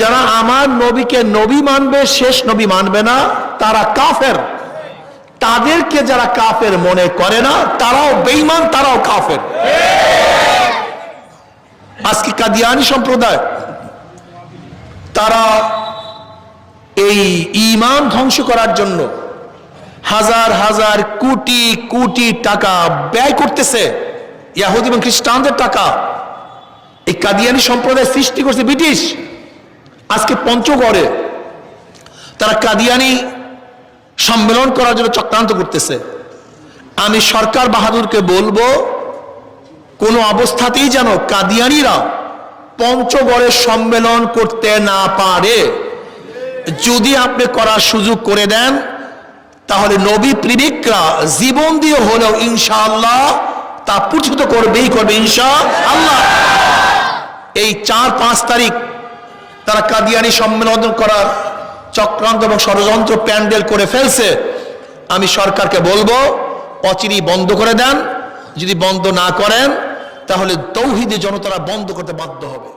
যারা আমার নবীকে নবী মানবে, শেষ নবী মানবে না, তারা কাফের। তাদেরকে যারা কাফের মনে করে না, তারাও বেইমান তারাও কাফের। আজকে কাদিয়ানি সম্প্রদায়, তারা এই ইমান ধ্বংস করার জন্য হাজার হাজার কোটি কোটি টাকা ব্যয় করতেছে, ইয়াহুদ এবং খ্রিস্টানদের টাকা। এই কাদিয়ানি সম্প্রদায় সৃষ্টি করছে ব্রিটিশ। আজকে পঞ্চগড়ে তারা কাদিয়ানি সম্মেলন করার জন্য চক্রান্ত করতেছে। আমি সরকার বাহাদুরকে বলব, কোনো অবস্থাতেই যেন কাদিয়ানিরা পঞ্চগড়ে সম্মেলন করতে না পারে। যদি আপনি করার সুযোগ করে দেন, তাহলে নবী প্রেমিকরা জীবন দিয়ে হলেও ইনশাআল্লাহ তা প্রতিহত করবেই করবে ইনশা আল্লাহ এই চার পাঁচ তারিখ তারা কাদিয়ানি সম্মেলন করার চক্রান্ত এবং ষড়যন্ত্র প্যান্ডেল করে ফেলছে। আমি সরকারকে বলব অচিরি বন্ধ করে দেন। যদি বন্ধ না করেন, তাহলে তৌহিদি জনতারা বন্ধ করতে বাধ্য হবে।